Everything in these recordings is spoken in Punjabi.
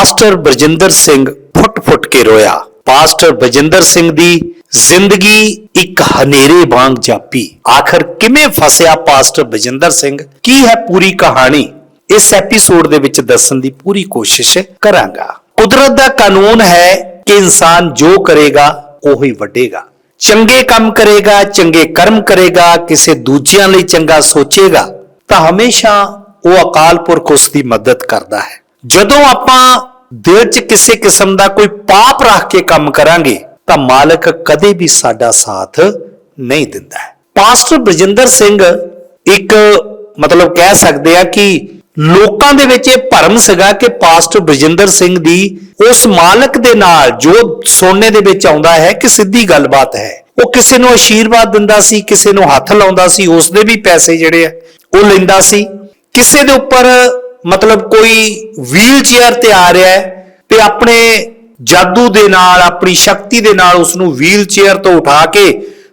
ਪਾਸਟਰ ਬਰਜਿੰਦਰ ਸਿੰਘ ਫੁੱਟ-ਫੁੱਟ ਕੇ ਰੋਇਆ। ਪਾਸਟਰ ਬਰਜਿੰਦਰ ਸਿੰਘ ਦੀ ਜ਼ਿੰਦਗੀ ਇੱਕ ਹਨੇਰੇ ਵਾਂਗ ਜਾਪੀ। ਆਖਰ ਕਿਵੇਂ ਫਸਿਆ ਪਾਸਟਰ ਬਰਜਿੰਦਰ ਸਿੰਘ? ਕੀ ਹੈ ਪੂਰੀ ਕਹਾਣੀ? ਇਸ ਐਪੀਸੋਡ ਦੇ ਵਿੱਚ ਦੱਸਣ ਦੀ ਪੂਰੀ ਕੋਸ਼ਿਸ਼ ਕਰਾਂਗਾ। ਕੁਦਰਤ ਦਾ ਕਾਨੂੰਨ ਹੈ ਕਿ ਇਨਸਾਨ ਜੋ ਕਰੇਗਾ, ਉਹੀ ਵੱਡੇਗਾ। ਚੰਗੇ ਕੰਮ ਕਰੇਗਾ, ਚੰਗੇ ਕਰਮ ਕਰੇਗਾ, ਕਿਸੇ ਦੂਜਿਆਂ ਲਈ ਚੰਗਾ ਸੋਚੇਗਾ, ਤਾਂ ਹਮੇਸ਼ਾ ਉਹ ਅਕਾਲ ਪੁਰਖ ਉਸ ਦੀ ਮਦਦ ਕਰਦਾ ਹੈ। ਜਦੋਂ ਆਪਾਂ ਦਿਲ 'ਚ ਕਿਸੇ ਕਿਸਮ ਦਾ ਕੋਈ ਪਾਪ ਰੱਖ ਕੇ ਕੰਮ ਕਰਾਂਗੇ, ਤਾਂ ਮਾਲਕ ਕਦੇ ਵੀ ਸਾਡਾ ਸਾਥ ਨਹੀਂ ਦਿੰਦਾ ਪਾਸਟਰ ਬਰਜਿੰਦਰ ਸਿੰਘ ਇੱਕ ਮਤਲਬ ਕਹਿ ਸਕਦੇ ਆ ਕਿ ਲੋਕਾਂ ਦੇ ਵਿੱਚ ਇਹ ਭਰਮ ਸੀਗਾ ਕਿ ਪਾਸਟਰ ਬਰਜਿੰਦਰ ਸਿੰਘ ਦੀ ਉਸ ਮਾਲਕ ਦੇ ਨਾਲ ਜੋ ਸੋਨੇ ਦੇ ਵਿੱਚ ਆਉਂਦਾ ਹੈ, ਕਿ ਸਿੱਧੀ ਗੱਲਬਾਤ ਹੈ। ਉਹ ਕਿਸੇ ਨੂੰ ਆਸ਼ੀਰਵਾਦ ਦਿੰਦਾ ਸੀ, ਕਿਸੇ ਨੂੰ ਹੱਥ ਲਾਉਂਦਾ ਸੀ ਉਸ ਦੇ ਵੀ ਪੈਸੇ ਜਿਹੜੇ ਆ, ਉਹ ਲੈਂਦਾ ਸੀ। ਕਿਸੇ ਦੇ ਉੱਪਰ ਮਤਲਬ ਕੋਈ ਵੀਲ ਚੇਅਰ ਤੇ ਆ ਰਿਹਾ ਹੈ ਤੇ ਆਪਣੇ ਜਾਦੂ ਦੇ ਨਾਲ, ਆਪਣੀ ਸ਼ਕਤੀ ਦੇ ਨਾਲ ਉਸ ਨੂੰ ਵੀਲ ਚੇਅਰ ਤੋਂ ਉਠਾ ਕੇ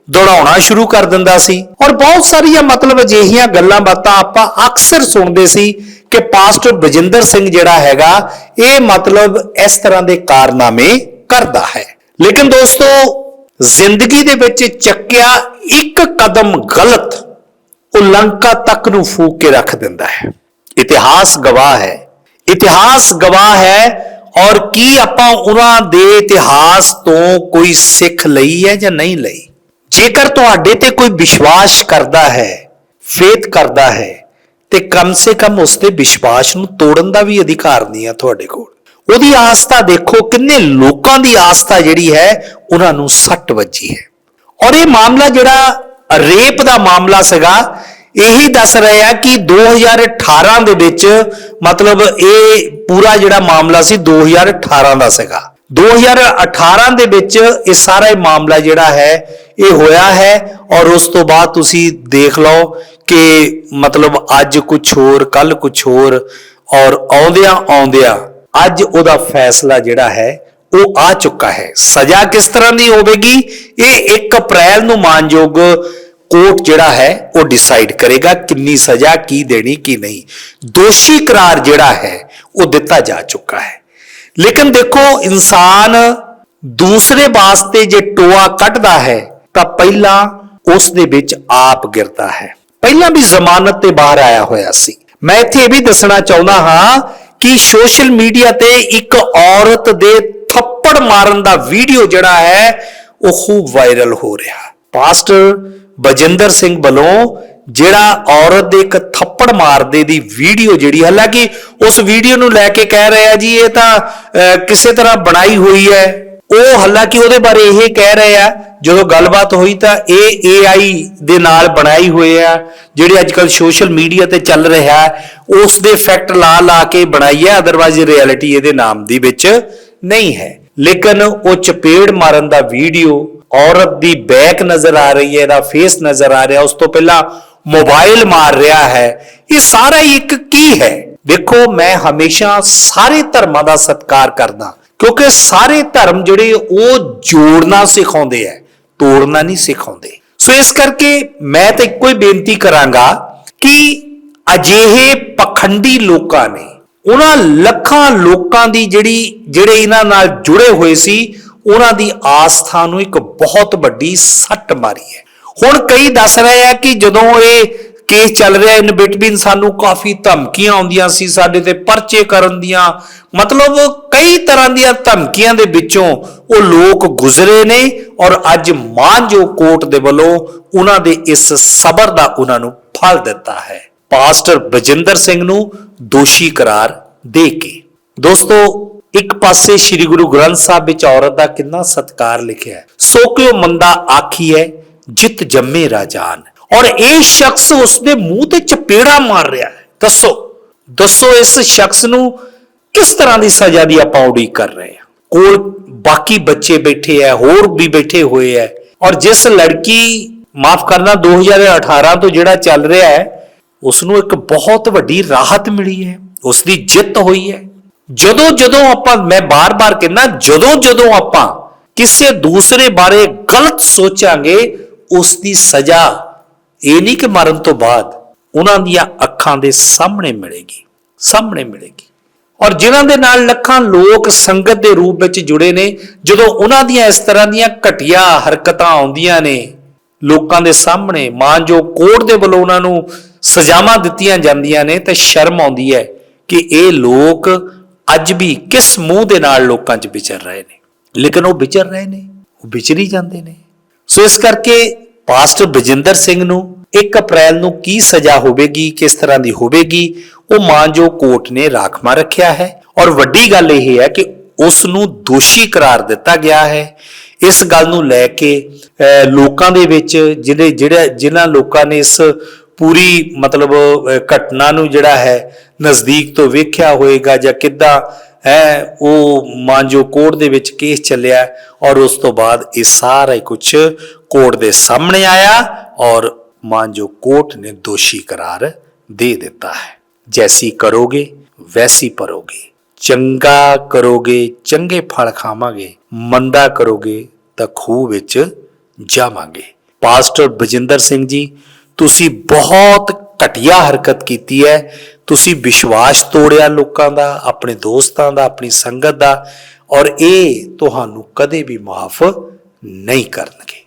ਦੌੜਾਉਣਾ ਸ਼ੁਰੂ ਕਰ ਦਿੰਦਾ ਸੀ। ਔਰ ਬਹੁਤ ਸਾਰੀਆਂ ਮਤਲਬ ਅਜਿਹੀਆਂ ਗੱਲਾਂ ਬਾਤਾਂ ਆਪਾਂ ਅਕਸਰ ਸੁਣਦੇ ਸੀ ਕਿ ਪਾਸਟਰ ਬਜਿੰਦਰ ਸਿੰਘ ਜਿਹੜਾ ਹੈਗਾ, ਇਹ ਮਤਲਬ ਇਸ ਤਰ੍ਹਾਂ ਦੇ ਕਾਰਨਾਮੇ ਕਰਦਾ ਹੈ। ਲੇਕਿਨ ਦੋਸਤੋ, ਜ਼ਿੰਦਗੀ ਦੇ ਵਿੱਚ ਚੱਕਿਆ ਇੱਕ ਕਦਮ ਗਲਤ ਉਲੰਕਾ ਤੱਕ ਨੂੰ ਫੂਕ ਕੇ ਰੱਖ ਦਿੰਦਾ ਹੈ। ਇਤਿਹਾਸ ਗਵਾਹ ਹੈ। ਇਤਿਹਾਸ ਗਵਾਹ ਹੈ ਔਰ ਕੀ ਆਪਾਂ ਉਹਨਾਂ ਦੇ ਇਤਿਹਾਸ ਤੋਂ ਕੋਈ ਸਿੱਖ ਲਈ ਹੈ ਜਾਂ ਨਹੀਂ ਲਈ? ਜੇਕਰ ਤੁਹਾਡੇ ਤੇ ਕੋਈ ਵਿਸ਼ਵਾਸ ਕਰਦਾ ਹੈ, ਫੇਥ ਕਰਦਾ ਹੈ, ਤੇ ਕਮ ਸੇ ਕਮ ਉਸ ਦੇ ਵਿਸ਼ਵਾਸ ਨੂੰ ਤੋੜਨ ਦਾ ਵੀ ਅਧਿਕਾਰ ਨਹੀਂ ਹੈ ਤੁਹਾਡੇ ਕੋਲ। ਉਹਦੀ ਆਸਥਾ ਦੇਖੋ ਕਿੰਨੇ ਲੋਕਾਂ ਦੀ ਆਸਥਾ ਜਿਹੜੀ ਹੈ, ਉਹਨਾਂ ਨੂੰ ਸੱਟ ਵੱਜੀ ਹੈ। ਔਰ ਇਹ ਮਾਮਲਾ ਜਿਹੜਾ ਰੇਪ ਦਾ ਮਾਮਲਾ ਸੀਗਾ ਇਹੀ ਦੱਸ ਰਹੇ ਆ ਕਿ 2018 ਦੇ ਵਿੱਚ ਮਤਲਬ ਇਹ ਪੂਰਾ ਜਿਹੜਾ ਮਾਮਲਾ ਸੀ 2018 ਦਾ ਸੀਗਾ। 2018 ਦੇ ਵਿੱਚ ਇਹ ਸਾਰਾ ਇਹ ਮਾਮਲਾ ਜਿਹੜਾ ਹੈ, ਇਹ ਹੋਇਆ ਹੈ ਔਰ ਉਸ ਤੋਂ ਬਾਅਦ ਤੁਸੀਂ ਦੇਖ ਲਓ ਕਿ ਮਤਲਬ ਅੱਜ ਕੁਝ ਹੋਰ ਕੱਲ ਕੁਝ ਹੋਰ ਔਰ ਆਉਂਦਿਆਂ ਆਉਂਦਿਆਂ ਅੱਜ ਉਹਦਾ ਫੈਸਲਾ ਜਿਹੜਾ ਹੈ, ਉਹ ਆ ਚੁੱਕਾ ਹੈ। ਸਜ਼ਾ ਕਿਸ ਤਰ੍ਹਾਂ ਦੀ ਹੋਵੇਗੀ? ਇਹ 1 ਅਪ੍ਰੈਲ ਨੂੰ ਮਾਨਯੋਗ ਕੋਰਟ ਜਿਹੜਾ ਹੈ, ਉਹ ਡਿਸਾਈਡ ਕਰੇਗਾ ਕਿੰਨੀ ਸਜ਼ਾ ਕੀ ਦੇਣੀ, ਕੀ ਨਹੀਂ। ਦੋਸ਼ੀ ਕਰਾਰ ਜਿਹੜਾ ਹੈ, ਉਹ ਦਿੱਤਾ ਜਾ ਚੁੱਕਾ ਹੈ। ਲੇਕਿਨ ਦੇਖੋ, ਇਨਸਾਨ ਦੂਸਰੇ ਵਾਸਤੇ ਜੇ ਟੋਆ ਕੱਢਦਾ ਹੈ, ਤਾਂ ਪਹਿਲਾਂ ਉਸ ਦੇ ਵਿੱਚ ਆਪ ਗਿਰਦਾ ਹੈ। ਪਹਿਲਾਂ ਵੀ ਜ਼ਮਾਨਤ ਤੇ ਬਾਹਰ ਆਇਆ ਹੋਇਆ ਸੀ। ਮੈਂ ਇੱਥੇ ਇਹ ਵੀ ਦੱਸਣਾ ਚਾਹੁੰਦਾ ਹਾਂ ਕਿ ਸੋਸ਼ਲ ਮੀਡੀਆ ਤੇ ਇੱਕ ਔਰਤ ਦੇ ਥੱਪੜ ਮਾਰਨ ਦਾ ਵੀਡੀਓ ਜਿਹੜਾ ਹੈ, ਉਹ ਖੂਬ ਵਾਇਰਲ ਹੋ ਰਿਹਾ। ਪਾਸਟਰ ਬਜਿੰਦਰ ਸਿੰਘ ਵੱਲੋਂ ਜਿਹੜਾ ਔਰਤ ਦੇ ਇੱਕ ਥੱਪੜ ਮਾਰਦੇ ਦੀ ਵੀਡੀਓ ਜਿਹੜੀ ਹਾਲਾਂਕਿ ਉਸ ਵੀਡੀਓ ਨੂੰ ਲੈ ਕੇ ਕਹਿ ਰਿਹਾ ਜੀ ਇਹ ਤਾਂ ਕਿਸੇ ਤਰ੍ਹਾਂ ਬਣਾਈ ਹੋਈ ਹੈ। ਉਹ ਹਾਲਾਂਕਿ ਉਹਦੇ ਬਾਰੇ ਇਹ ਕਹਿ ਰਹੇ ਆ ਜਦੋਂ ਗੱਲਬਾਤ ਹੋਈ ਤਾਂ ਇਹ AI ਦੇ ਨਾਲ ਬਣਾਈ ਹੋਏ ਆ ਜਿਹੜੇ ਅੱਜਕੱਲ ਸੋਸ਼ਲ ਮੀਡੀਆ ਤੇ ਚੱਲ ਰਿਹਾ ਹੈ, ਉਸ ਦੇ ਇਫੈਕਟ ਲਾ ਲਾ ਕੇ ਬਣਾਈ ਹੈ ਅਦਰਵਾਈਜ਼ ਰਿਐਲਿਟੀ ਇਹਦੇ ਨਾਮ ਦੀ ਵਿੱਚ ਨਹੀਂ ਹੈ। ਲੇਕਿਨ ਉਹ ਚਪੇੜ ਮਾਰਨ ਦਾ ਵੀਡੀਓ ਔਰਤ ਦੀ ਬੈਕ ਨਜ਼ਰ ਆ ਰਹੀ ਹੈ, ਇਹਦਾ ਫੇਸ ਨਜ਼ਰ ਆ ਰਿਹਾ, ਉਸ ਤੋਂ ਪਹਿਲਾਂ ਮੋਬਾਈਲ ਮਾਰ ਰਿਹਾ ਹੈ। ਇਹ ਸਾਰਾ ਹੀ ਇੱਕ ਕੀ ਹੈ? ਦੇਖੋ, ਮੈਂ ਹਮੇਸ਼ਾ ਸਾਰੇ ਧਰਮਾਂ ਦਾ ਸਤਿਕਾਰ ਕਰਦਾ, ਕਿਉਂਕਿ ਸਾਰੇ ਧਰਮ ਜਿਹੜੇ ਉਹ ਜੋੜਨਾ ਸਿਖਾਉਂਦੇ ਐ ਤੋੜਨਾ ਨਹੀਂ ਸਿਖਾਉਂਦੇ। ਸੋ ਇਸ ਕਰਕੇ ਮੈਂ ਤਾਂ ਇੱਕੋ ਹੀ ਬੇਨਤੀ ਕਰਾਂਗਾ ਕਿ ਅਜਿਹੇ ਪਖੰਡੀ ਲੋਕਾਂ ਨੇ, ਉਹਨਾਂ ਲੱਖਾਂ ਲੋਕਾਂ ਦੀ ਜਿਹੜੀ, ਜਿਹੜੇ ਇਹਨਾਂ ਨਾਲ ਜੁੜੇ ਹੋਏ ਸੀ ਉਹਨਾਂ ਦੀ ਆਸਥਾ ਨੂੰ ਇੱਕ ਬਹੁਤ ਵੱਡੀ ਸੱਟ ਮਾਰੀ ਹੈ। ਹੁਣ ਕਈ ਦੱਸ ਰਹੇ ਆ ਕਿ ਜਦੋਂ ਇਹ ਕੇਸ ਚੱਲ ਰਿਹਾ ਇਨ ਬਿਟਵੀਨ ਸਾਨੂੰ ਕਾਫੀ ਧਮਕੀਆਂ ਆਉਂਦੀਆਂ ਸੀ, ਸਾਡੇ ਤੇ ਪਰਚੇ ਕਰਨ ਦੀਆਂ। ਮਤਲਬ ਕਈ ਤਰ੍ਹਾਂ ਦੀਆਂ ਧਮਕੀਆਂ ਦੇ ਵਿੱਚੋਂ ਉਹ ਲੋਕ ਗੁਜ਼ਰੇ ਨੇ ਔਰ ਅੱਜ ਮਾਨਜੋ ਕੋਰਟ ਦੇ ਵੱਲੋਂ ਉਹਨਾਂ ਦੇ ਇਸ ਸਬਰ ਦਾ ਉਹਨਾਂ ਨੂੰ ਫਲ ਦਿੱਤਾ ਹੈ। ਪਾਸਟਰ ਬਜਿੰਦਰ ਸਿੰਘ ਨੂੰ ਦੋਸ਼ੀ ਕਰਾਰ ਦੇ ਕੇ। ਦੋਸਤੋ ਇੱਕ ਪਾਸੇ ਸ੍ਰੀ ਗੁਰੂ ਗ੍ਰੰਥ ਸਾਹਿਬ ਵਿੱਚ ਔਰਤ ਦਾ ਕਿੰਨਾ ਸਤਕਾਰ ਲਿਖਿਆ ਹੈ, ਸੋ ਕਿਉ ਮੰਦਾ ਆਖੀ ਹੈ, ਜਿਤ ਜੰਮੇ ਰਾਜਾਨ। ਔਰ ਇਹ ਸ਼ਖਸ ਉਸਦੇ ਮੂੰਹ ਤੇ ਚਪੇੜਾ ਮਾਰ ਰਿਹਾ ਹੈ। ਦੱਸੋ ਦੱਸੋ ਇਸ ਸ਼ਖਸ ਨੂੰ ਕਿਸ ਤਰ੍ਹਾਂ ਦੀ ਸਜ਼ਾ ਦੀ ਆਪਾਂ ਉਡੀਕ ਕਰ ਰਹੇ ਹਾਂ? ਕੋਲ ਬਾਕੀ ਬੱਚੇ ਬੈਠੇ ਆ ਹੋਰ ਵੀ ਬੈਠੇ ਹੋਏ ਆ ਔਰ ਜਿਸ ਲੜਕੀ, ਮਾਫ ਕਰਨਾ 2018 ਤੋਂ ਜਿਹੜਾ ਚੱਲ ਰਿਹਾ ਹੈ ਉਸ ਨੂੰ ਇੱਕ ਬਹੁਤ ਵੱਡੀ ਰਾਹਤ ਮਿਲੀ ਹੈ। ਉਸ ਦੀ ਜਿੱਤ ਹੋਈ ਹੈ। ਜਦੋਂ ਜਦੋਂ ਆਪਾਂ, ਮੈਂ ਬਾਰ-ਬਾਰ ਕਹਿੰਦਾ, ਜਦੋਂ ਜਦੋਂ ਆਪਾਂ ਕਿਸੇ ਦੂਸਰੇ ਬਾਰੇ ਗਲਤ ਸੋਚਾਂਗੇ ਉਸ ਦੀ ਸਜ਼ਾ ਇਹ ਨਹੀਂ ਕਿ ਮਰਨ ਤੋਂ ਬਾਅਦ, ਉਹਨਾਂ ਦੀਆਂ ਅੱਖਾਂ ਦੇ ਸਾਹਮਣੇ ਮਿਲੇਗੀ ਸਾਹਮਣੇ ਮਿਲੇਗੀ। ਔਰ ਜਿਨ੍ਹਾਂ ਦੇ ਨਾਲ ਲੱਖਾਂ ਲੋਕ ਸੰਗਤ ਦੇ ਰੂਪ ਵਿੱਚ ਜੁੜੇ ਨੇ, ਜਦੋਂ ਉਹਨਾਂ ਦੀਆਂ ਇਸ ਤਰ੍ਹਾਂ ਦੀਆਂ ਘਟੀਆ ਹਰਕਤਾਂ ਆਉਂਦੀਆਂ ਨੇ, ਲੋਕਾਂ ਦੇ ਸਾਹਮਣੇ ਮਾਂ ਜੋ ਕੋਰਟ ਦੇ ਵੱਲੋਂ ਉਹਨਾਂ ਨੂੰ ਸਜ਼ਾਵਾਂ ਦਿੱਤੀਆਂ ਜਾਂਦੀਆਂ ਨੇ, ਤਾਂ ਸ਼ਰਮ ਆਉਂਦੀ ਹੈ ਕਿ ਇਹ ਲੋਕ ਅੱਜ ਵੀ ਕਿਸ ਮੂੰਹ ਦੇ ਨਾਲ ਲੋਕਾਂ 'ਚ ਵਿਚਰ ਰਹੇ ਨੇ? ਲੇਕਿਨ ਉਹ ਵਿਚਰ ਰਹੇ ਨੇ ਉਹ ਵਿਚਰੀ ਜਾਂਦੇ ਨੇ। ਸੋ ਇਸ ਕਰਕੇ ਪਾਸਟਰ ਬਜਿੰਦਰ ਸਿੰਘ ਨੂੰ 1 ਅਪ੍ਰੈਲ ਨੂੰ ਕੀ ਸਜ਼ਾ ਹੋਵੇਗੀ ਕਿਸ ਤਰ੍ਹਾਂ ਦੀ ਹੋਵੇਗੀ ਉਹ ਮਾਨਜੋ ਕੋਰਟ ਨੇ ਰਾਖਵਾਂ ਰੱਖਿਆ ਹੈ। ਔਰ ਵੱਡੀ ਗੱਲ ਇਹ ਹੈ ਕਿ ਉਸ ਨੂੰ ਦੋਸ਼ੀ ਕਰਾਰ ਦਿੱਤਾ ਗਿਆ ਹੈ। ਇਸ ਗੱਲ ਨੂੰ ਲੈ ਕੇ ਅਹ, ਲੋਕਾਂ ਦੇ ਵਿੱਚ ਜਿਹੜੇ ਜਿਹੜੇ ਜਿਨ੍ਹਾਂ ਲੋਕਾਂ ਨੇ ਇਸ ਪੂਰੀ ਮਤਲਬ ਘਟਨਾ ਨੂੰ ਜਿਹੜਾ ਹੈ ਨਜ਼ਦੀਕ ਤੋਂ ਵੇਖਿਆ ਹੋਵੇਗਾ ਜਾਂ ਕਿੱਦਾਂ ਹੈ ਉਹ ਮਾਂਜੋ ਕੋਰਟ ਦੇ ਵਿੱਚ ਕੇਸ ਚੱਲਿਆ ਔਰ ਉਸ ਤੋਂ ਬਾਅਦ ਇਹ ਸਾਰਾ ਹੀ ਕੁਝ ਕੋਰਟ ਦੇ ਸਾਹਮਣੇ ਆਇਆ ਔਰ ਮਾਂਜੋ ਕੋਰਟ ਨੇ ਦੋਸ਼ੀ ਕਰਾਰ ਦੇ ਦਿੱਤਾ ਹੈ। ਜੈਸੀ ਕਰੋਗੇ, ਵੈਸੀ ਭਰੋਗੇ। ਚੰਗਾ ਕਰੋਗੇ, ਚੰਗੇ ਫਲ ਖਾਵਾਂਗੇ। ਮੰਦਾ ਕਰੋਗੇ ਤਾਂ ਖੂਹ ਵਿੱਚ ਜਾਵਾਂਗੇ। ਪਾਸਟਰ ਬਜਿੰਦਰ ਸਿੰਘ ਜੀ ਤੁਸੀਂ ਬਹੁਤ ਘਟੀਆ ਹਰਕਤ ਕੀਤੀ ਹੈ। ਤੁਸੀਂ ਵਿਸ਼ਵਾਸ ਤੋੜਿਆ ਲੋਕਾਂ ਦਾ, ਆਪਣੇ ਦੋਸਤਾਂ ਦਾ, ਆਪਣੀ ਸੰਗਤ ਦਾ ਔਰ ਇਹ ਤੁਹਾਨੂੰ ਕਦੇ ਵੀ ਮਾਫ ਨਹੀਂ ਕਰਨਗੇ।